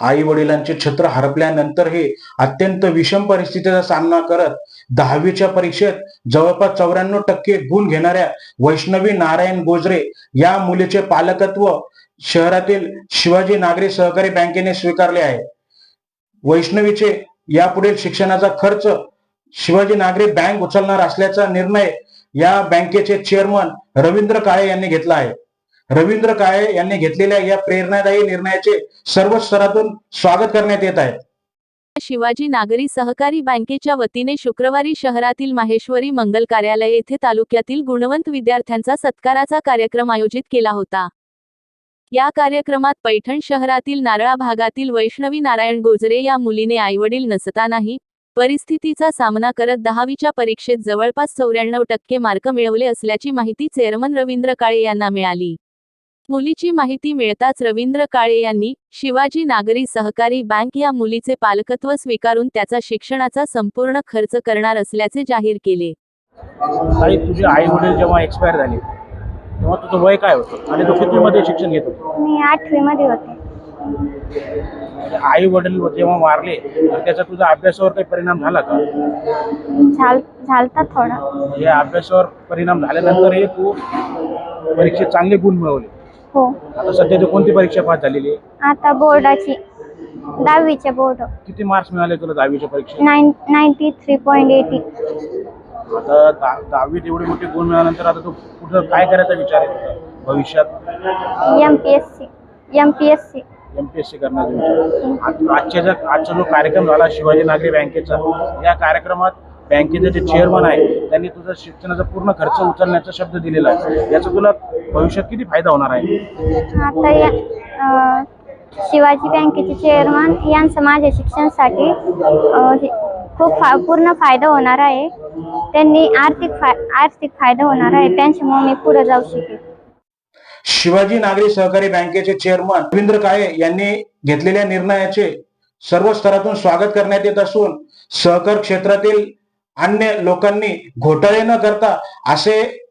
आई वडिलांचे छत्र हरपल्यानंतर हे अत्यंत विषम परिस्थितीचा सामना करत दहावीच्या परीक्षेत जवळपास चौऱ्याण्णव टक्के गुण घेणाऱ्या वैष्णवी नारायण गोजरे या मुलीचे पालकत्व शहरातील शिवाजी नागरी सहकारी बँकेने स्वीकारले आहे. वैष्णवीचे यापुढील शिक्षणाचा खर्च शिवाजी नागरी बँक उचलणार असल्याचा निर्णय या बँकेचे चेअरमन रवींद्र काळे यांनी घेतला आहे. रवींद्र काळे यांनी घेतलेल्या या प्रेरणादायी निर्णयाचे सर्व स्तरातून स्वागत करण्यात येत आहे. शिवाजी नागरी सहकारी बँकेच्या वतीने शुक्रवारी शहरातील माहेश्वरी मंगल कार्यालय येथे तालुक्यातील गुणवंत विद्यार्थ्यांचा सत्काराचा कार्यक्रम आयोजित केला होता. या कार्यक्रमात पैठण शहरातील नारळा भागातील वैष्णवी नारायण गोजरे या मुलीने आईवडील नसतानाही परिस्थितीचा सामना करत दहावीच्या परीक्षेत जवळपास चौऱ्याण्णव टक्के मार्क मिळवले असल्याची माहिती चेअरमन रवींद्र काळे यांना मिळाली. मुलीची माहिती मिळताच रवींद्र काळे यांनी शिवाजी नागरी सहकारी बँक या मुलीचे पालकत्व स्वीकारून त्याचा शिक्षणाचा संपूर्ण खर्च करणार असल्याचे जाहीर केले. आई तुझे आई वडील जेव्हा एक्सपायर झाले तेव्हा तुझं वय काय होतं? आणि तू कितवीमध्ये शिक्षण घेत होतो? मी आठवीमध्ये होते. आई वडील जेव्हा वारले तर त्याचा तुझ्या अभ्यासावर काही परिणाम झाला का? झाल झालता थोडा. या अभ्यासावर परिणाम झाल्यानंतरही तू परीक्षेत चांगले गुण मिळवले. हो. आता सध्या तू कोणती परीक्षा पास झालेली आहे? आता बोर्डाची दहावीचे बोर्ड. किती मार्क्स मिळाले तुला दहावीच्या परीक्षेत? Nine ninety three point eighty आता दहा- दहावीत एवढे मोठे गुण मिळाल्यानंतर आता तू कुठं काय करायचा विचार आहे तुझा? भविष्यात? M P S C M P S C M P S C करण्याचा विचार. आज- आजच्या ज्या आजचा जो कार्यक्रम झाला शिवाजी नागरी बँकेचा या कार्यक्रमात बँकेचे जे चेअरमन आहे त्यांनी तुझा शिक्षणाचा पूर्ण खर्च उचलण्याचा शब्द दिलेला आहे. याचा तुला भविष्यात किती फायदा होणार आहे? आता या अं, शिवाजी बँकेचे चेअरमन यांचं माझ्या शिक्षणासाठी अं, हे- खूप फा पूर्ण फायदा होणार आहे. त्यांनी आर्थिक फाय आर्थिक फायदा होणार आहे. त्यांच्यामुळे मी पुढे जाऊ शकेल शिवाजी नागरी सहकारी बँकेचे चेअरमन रवींद्र काळे यांनी घेतलेल्या निर्णयाचे सर्व स्तरातून स्वागत करण्यात येत असून सहकार क्षेत्रातील अन्य लोकांनी घोटाळे न करता असे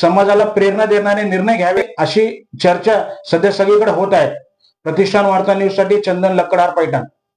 समाजाला प्रेरणा देणारे निर्णय घ्यावे अशी चर्चा सध्या सगळीकडे होत आहे. प्रतिष्ठान वार्ता न्यूजसाठी चंदन लक्कडार पैठण.